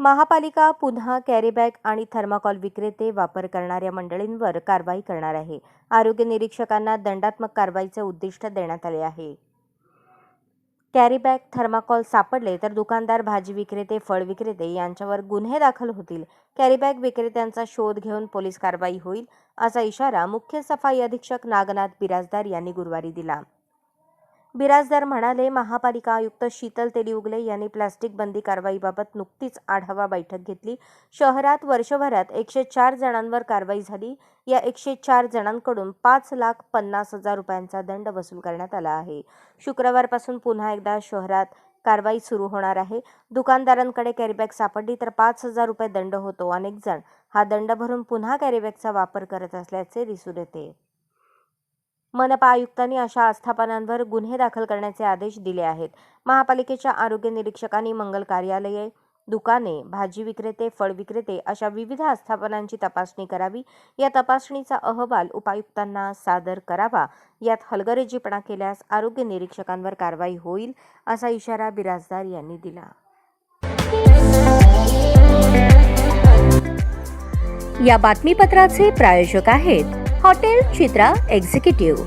महापालिका पुन्हा कॅरीबॅग आणि थर्माकॉल विक्रेते वापर करणाऱ्या मंडळींवर कारवाई करणार आहे. आरोग्य निरीक्षकांना दंडात्मक कारवाईचे उद्दिष्ट देण्यात आले आहे. कॅरीबॅग थर्माकॉल सापडले तर दुकानदार भाजी विक्रेते फळ विक्रेते यांच्यावर गुन्हे दाखल होतील. कॅरीबॅग विक्रेत्यांचा शोध घेऊन पोलीस कारवाई होईल असा इशारा मुख्य सफाई अधीक्षक नागनाथ बिराजदार यांनी गुरुवारी दिला. बिराजदार म्हणाले महापालिका आयुक्त शीतल तेलिउगले यांनी प्लास्टिक बंदी कारवाईबाबत नुकतीच आढावा बैठक घेतली. शहरात वर्षभरात एकशे चार जणांवर कारवाई झाली. या एकशे चार जणांकडून पाच लाख पन्नास हजार रुपयांचा दंड वसूल करण्यात आला आहे. शुक्रवारपासून पुन्हा एकदा शहरात कारवाई सुरू होणार आहे. दुकानदारांकडे कॅरीबॅग सापडली तर पाच हजार रुपये दंड होतो. अनेक जण हा दंड भरून पुन्हा कॅरीबॅगचा वापर करत असल्याचे दिसून येते. मनपा आयुक्तांनी अशा आस्थापनांवर गुन्हे दाखल करण्याचे आदेश दिले आहेत. महापालिकेच्या आरोग्य निरीक्षकांनी मंगल कार्यालये दुकाने भाजी विक्रेते फळ विक्रेते अशा विविध आस्थापनांची तपासणी करावी. या तपासणीचा अहवाल उपायुक्तांना सादर करावा. यात हलगर्जीपणा केल्यास आरोग्य निरीक्षकांवर कारवाई होईल असा इशारा बिराजदार यांनी दिला. या बातमीपत्राचे प्रायोजक आहेत हॉटेल चित्रा एक्झिक्युटिव्ह.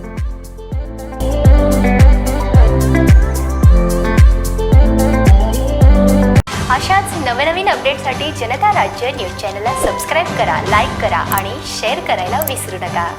अशाच नवनवीन अपडेटसाठी जनता राज्य न्यूज चॅनलला सबस्क्राईब करा लाईक करा आणि शेअर करायला विसरू नका.